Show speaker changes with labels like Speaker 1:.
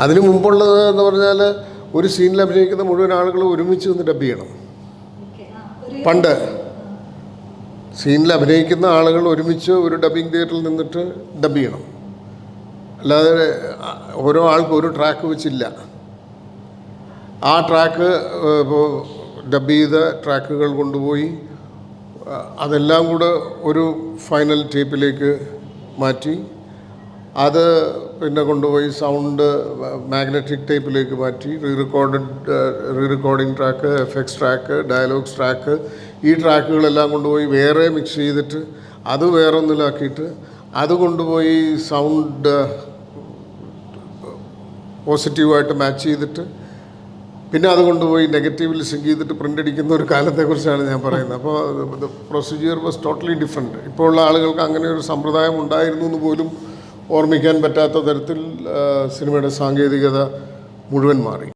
Speaker 1: അതിന് മുമ്പുള്ളത് എന്ന് പറഞ്ഞാൽ ഒരു സീനിൽ അഭിനയിക്കുന്ന മുഴുവൻ ആളുകൾ ഒരുമിച്ച് നിന്ന് ഡബ് ചെയ്യണം. പണ്ട് സീനിൽ അഭിനയിക്കുന്ന ആളുകൾ ഒരുമിച്ച് ഒരു ഡബിങ് തിയേറ്ററിൽ നിന്നിട്ട് ഡബ് ചെയ്യണം. അല്ലാതെ ഓരോ ആൾക്കും ഒരു ട്രാക്ക് വെച്ചില്ല. ആ ട്രാക്ക് ഇപ്പോൾ ഡബ് ചെയ്ത ട്രാക്കുകൾ കൊണ്ടുപോയി അതെല്ലാം കൂടെ ഒരു ഫൈനൽ ടേപ്പിലേക്ക് മാറ്റി. അത് പിന്നെ കൊണ്ടുപോയി സൗണ്ട് മാഗ്നറ്റിക് ടേപ്പിലേക്ക് മാറ്റി re recorded re recording track effects track dialogues track ഈ ട്രാക്കുകളെല്ലാം കൊണ്ടുപോയി വേറെ മിക്സ് ചെയ്തിട്ട് അത് വേറെ ഒന്നിലാക്കിയിട്ട് അത് കൊണ്ടുപോയി സൗണ്ട് പോസിറ്റീവായിട്ട് മാച്ച് ചെയ്തിട്ട് പിന്നെ അത് കൊണ്ടുപോയി നെഗറ്റീവിൽ സിങ്ക് ചെയ്തിട്ട് പ്രിന്റ് അടിക്കുന്ന ഒരു കാലത്തെക്കുറിച്ചാണ് ഞാൻ പറയുന്നത്. അപ്പോൾ പ്രൊസീജിയർ വാസ് ടോട്ടലി ഡിഫറെന്റ് ഇപ്പോൾ ഉള്ള ആളുകൾക്ക് അങ്ങനെ ഒരു സമ്പ്രദായം ഉണ്ടായിരുന്നു എന്ന് പോലും ഓർമ്മിക്കാൻ പറ്റാത്ത തരത്തിൽ സിനിമയുടെ സാങ്കേതികത മുഴുവൻ മാറി.